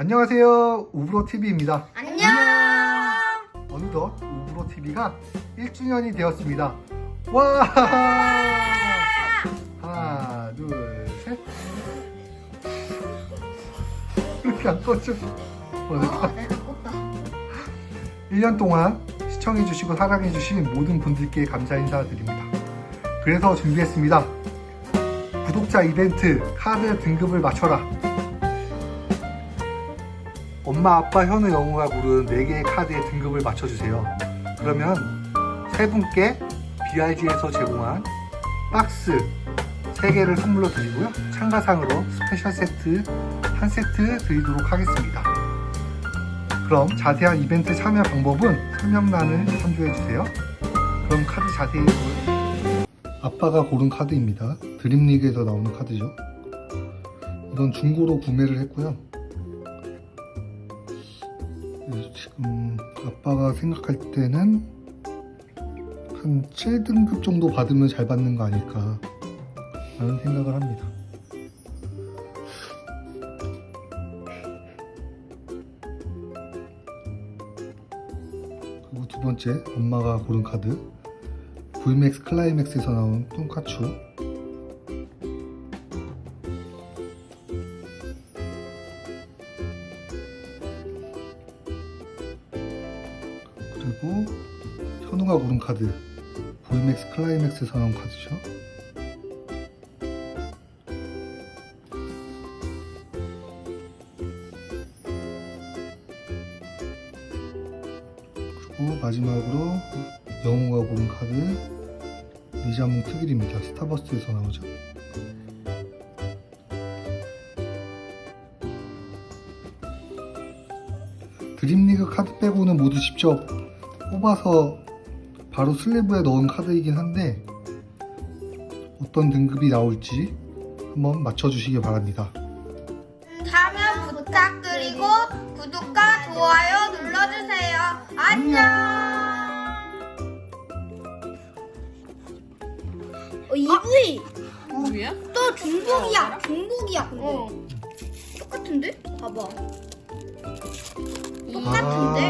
안녕하세요. 우브로TV입니다. 안녕. 어느덧 우브로TV가 1주년이 되었습니다. 와! 하나, 둘, 셋. 이렇게 안 꺼져. 어. 내가 꼽다. 1년 동안 시청해주시고 사랑해주신 모든 분들께 감사 인사드립니다. 그래서 준비했습니다. 구독자 이벤트 카드 등급을 맞춰라. 엄마, 아빠, 현우, 영우가 고른 4개의 카드의 등급을 맞춰주세요. 그러면 세 분께 BRG에서 제공한 박스 3개를 선물로 드리고요. 참가상으로 스페셜 세트 한 세트 드리도록 하겠습니다. 그럼 자세한 이벤트 참여 방법은 설명란을 참조해주세요. 그럼 카드 자세히 보여- 아빠가 고른 카드입니다. 드림리그에서 나오는 카드죠. 이건 중고로 구매를 했고요. 지금 아빠가 생각할 때는 한 7등급 정도 받으면 잘 받는 거 아닐까 라는 생각을 합니다. 그리고 두 번째 엄마가 고른 카드 VMAX 클라이맥스에서 나온 뚱카추 그리고 현우가 고른 카드 VMAX 클라이맥스에서 카드죠 그리고 마지막으로 영우가 고른 카드 리자몽 특일입니다. 스타버스에서 나오죠. 드림리그 카드 빼고는 모두 직접 뽑아서 바로 슬래브에 넣은 카드이긴 한데 어떤 등급이 나올지 한번 맞춰주시기 바랍니다. 참여 부탁드리고 구독과 좋아요 눌러주세요. 안녕. 어, EV 뭐야? 또 중복이야. 중복이야. 근데 어. 똑같은데? 봐봐. 이 똑같은데?